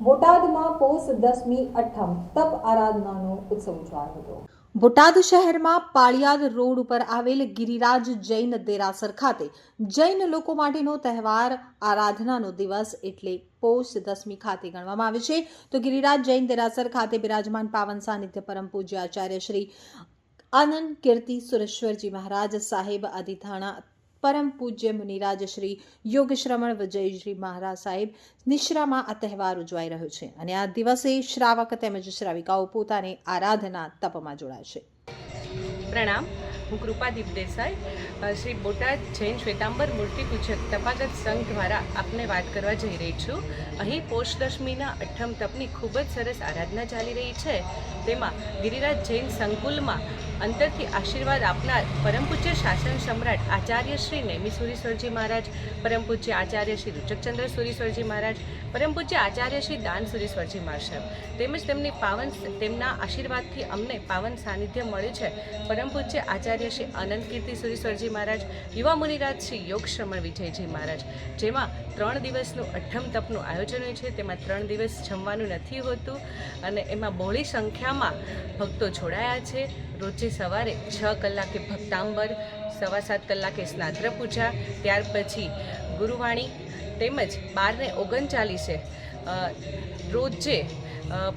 બોટાદમાં પોષ દસમી અઠમ તપ આરાધનાનો ઉત્સવ ઉજવાયો હતો. બોટાદ શહેરમાં પાળિયાદ રોડ ઉપર આવેલ ગિરિરાજ જૈન દેરાસર ખાતે જૈન લોકો માટેનો તહેવાર આરાધનાનો દિવસ એટલે પોષ દસમી ખાતે ગણવામાં આવે છે. તો ગિરિરાજ જૈન દેરાસર ખાતે બિરાજમાન પાવન સાનિધ્ય પરમ પૂજ્ય આચાર્ય શ્રી આનંદ કીર્તિ સુરેશ્વરજી મહારાજ સાહેબ અધિથાણા પરમ પૂજ્ય મુનિરાજ શ્રી યોગશ્રમણ વિજયશ્રી મહારાજ સાહેબ નિશ્રામાં આ તહેવાર ઉજવાઈ રહ્યો છે અને આ દિવસે શ્રાવક તેમજ શ્રાવિકાઓ પોતાની આરાધના તપમાં જોડાશે પ્રણામ. હું કૃપાદીપ દેસાઈ શ્રી બોટાદ જૈન શ્વેતાંબર મૂર્તિ પૂજક તપાગત સંઘ દ્વારા આપને વાત કરવા જઈ રહી છું. અહીં પોષ દશમીના અઠમ તપની ખૂબ જ સરસ આરાધના ચાલી રહી છે. તેમાં ગિરિરાજ જૈન સંકુલમાં અંતરથી આશીર્વાદ આપનાર પરમ પૂજ્ય શાસન સમ્રાટ આચાર્ય શ્રી નેમી સુરીશ્વરજી મહારાજ પરમ પૂજ્ય આચાર્ય શ્રી રૂચકચંદ્ર સુરીશ્વરજી મહારાજ પરમ પૂજ્ય આચાર્ય શ્રી દાન સુરીશ્વરજી મહારાજ તેમજ તેમની પાવન તેમના આશીર્વાદથી અમને પાવન સાનિધ્ય મળ્યું છે. પરમ પૂજ્ય આચાર્ય શ્રી આનંદ કીર્તિ સુરીસ્વરજી મહારાજ, યુવા મુનિરાજ શ્રી યોગ શ્રમણ વિજયજી મહારાજ. જેમાં ત્રણ દિવસનું અઠમ તપનું આયોજન હોય છે. તેમાં ત્રણ દિવસ જમવાનું નથી હોતું અને એમાં બહોળી સંખ્યામાં ભક્તો જોડાયા છે. રોજે સવારે છ કલાકે ભક્તાંબર, સવા સાત કલાકે સ્નાત્ર પૂજા, ત્યાર પછી ગુરુવાણી તેમજ બારને ઓગણચાલીસે રોજે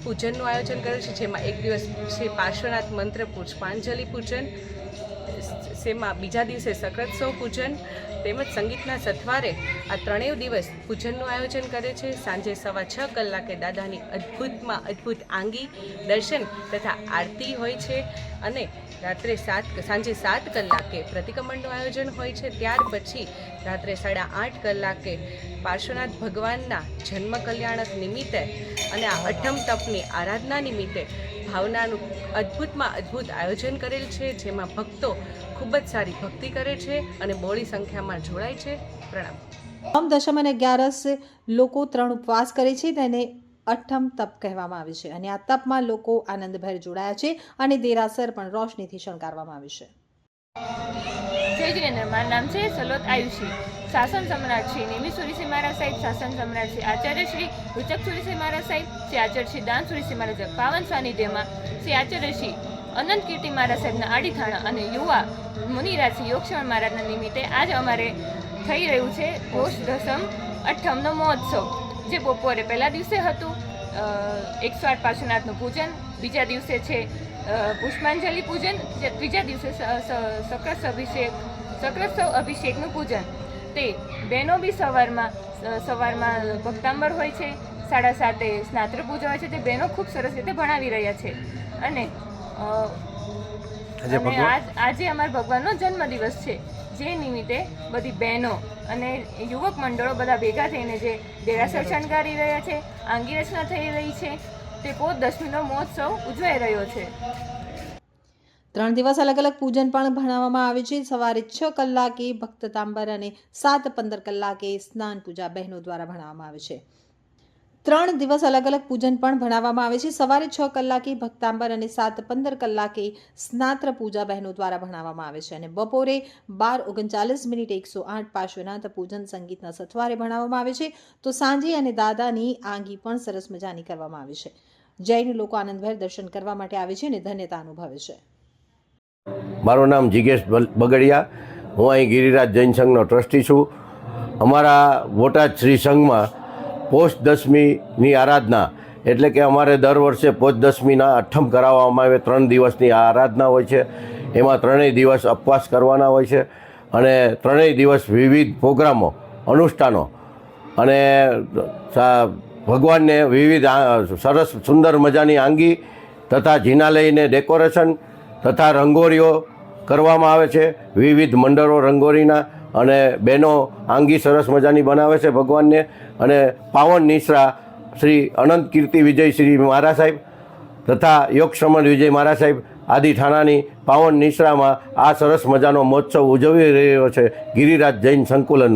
પૂજનનું આયોજન કર્યું છે, જેમાં એક દિવસ શ્રી પાર્શ્વનાથ મંત્ર પુષ્પાંજલિ પૂજન શેમાં બીજા દિવસે સકૃત્સવ પૂજન તેમજ સંગીતના સથવારે આ ત્રણેય દિવસ પૂજનનું આયોજન કરે છે. સાંજે સવા છ કલાકે દાદાની અદ્ભુતમાં અદ્ભુત આંગી દર્શન તથા આરતી હોય છે અને રાત્રે સાત સાંજે સાત કલાકે પ્રતિક્રમણનું આયોજન હોય છે. ત્યાર પછી રાત્રે સાડા આઠ કલાકે પાર્શ્વનાથ ભગવાનના જન્મ કલ્યાણક નિમિત્તે અને આ અઠમ તપની આરાધના નિમિત્તે ભાવનાનું અદ્ભુતમાં અદ્ભુત આયોજન કરેલ છે જેમાં ભક્તો ખૂબ જ સારી ભક્તિ કરે છે અને બોળી સંખ્યામાં જોડાય છે. પ્રણામ. નવમ દશમ અને અગિયારસ લોકો ત્રણ ઉપવાસ કરે છે તેને અઠમ તપ કહેવામાં આવે છે. અને આ તપમાં લોકો આનંદભેર જોડાયા છે અને દેરાસર પણ રોશનીથી શણગારવામાં આવે છે. જય જીનેન્દ્ર મારું નામ છે સલોત આયુષી. શાસન સમ્રાટ શ્રી નિમિત સુરીસિંહ મહારાજ સાહેબ, શાસન સમ્રાટ શ્રી આચાર્ય શ્રી રૂચક સુરીસિંહ મહારાજ સાહેબ, શ્રી આચાર્ય શ્રી દાન સુરીસિંહ મહારાજ પાવન સાનિધ્યમાં શ્રી આચાર્ય શ્રી અનંત કીર્તિ મહારાજ સાહેબના આડીથાણા અને યુવા મુનિરાજ યોગક્ષણ મહારાજના નિમિત્તે આજ અમારે થઈ રહ્યું છે ઘોષ દસમ અઠમનો મહોત્સવ, જે બપોરે પહેલા દિવસે હતું. એકસો આઠ પાર્શ્વનાથનું પૂજન, બીજા દિવસે છે પુષ્પાંજલિ પૂજન, ત્રીજા- દિવસે સક્રસ અભિષેક સક્રસ્વ અભિષેકનું પૂજન. તે બહેનો બી સવારમાં સવારમાં ભક્તાંબર હોય છે સાડા સાતે સ્નાત્ર પૂજા હોય છે તે બહેનો ખૂબ સરસ રીતે ભણાવી રહ્યા છે. અને આજે અમારા ભગવાનનો જન્મદિવસ છે. જે નિમિત્તે બધી બહેનો અને યુવક મંડળો બધા ભેગા થઈને જે દેરાસર શણગારી રહ્યા છે આંગી રચના થઈ રહી છે તે પોત દશમીનો મહોત્સવ ઉજવાઈ રહ્યો છે. ત્રણ દિવસ અલગ અલગ પૂજન પણ ભણાવવામાં આવે છે. સવારે છ કલાકે ભક્તતાંબર અને સાત પંદર કલાકે સ્નાન પૂજા બહેનો દ્વારા ભણાવવામાં આવે છે. ત્રણ દિવસ અલગ અલગ પૂજન પણ ભણાવવામાં આવે છે. સવારે છ કલાકે ભક્તાંબર અને સાત પંદર કલાકે સ્નાત્ર પૂજા બહેનો દ્વારા ભણાવવામાં આવે છે અને બપોરે બાર ઓગણચાલીસ મિનિટ એકસો આઠ પાર્શ્વનાથ પૂજન સંગીતના સથવારે ભણાવવામાં આવે છે. તો સાંજે અને દાદાની આંગી પણ સરસ મજાની કરવામાં આવે છે. જૈન લોકો આનંદભેર દર્શન કરવા માટે આવે છે અને ધન્યતા અનુભવે છે. મારું નામ જિગેશ બગડિયા. હું અહીં ગિરિરાજ જૈન સંઘનો ટ્રસ્ટી છું. અમારા બોટાદ શ્રી સંઘમાં પોષ દસમીની આરાધના એટલે કે અમારે દર વર્ષે પોષ દસમીના અઠ્ઠમ કરાવવામાં આવે, ત્રણ દિવસની આ આરાધના હોય છે. એમાં ત્રણેય દિવસ ઉપવાસ કરવાના હોય છે અને ત્રણેય દિવસ વિવિધ પ્રોગ્રામો, અનુષ્ઠાનો અને ભગવાનને વિવિધ સરસ સુંદર મજાની આંગી તથા જિનાલયને ડેકોરેશન તથા રંગોળીઓ કરવામાં આવે છે. વિવિધ મંડળો રંગોળીના અને બહેનો આંગી સરસ મજાની બનાવે છે ભગવાનને. અને પાવન નિશ્રા શ્રી અનંત કીર્તિ વિજય શ્રી મહારા સાહેબ તથા યોગ વિજય મહારા સાહેબ આદિ ઠાણાની પાવન નિશ્રામાં આ સરસ મજાનો મહોત્સવ ઉજવી રહ્યો છે. ગિરિરાજ જૈન સંકુલન.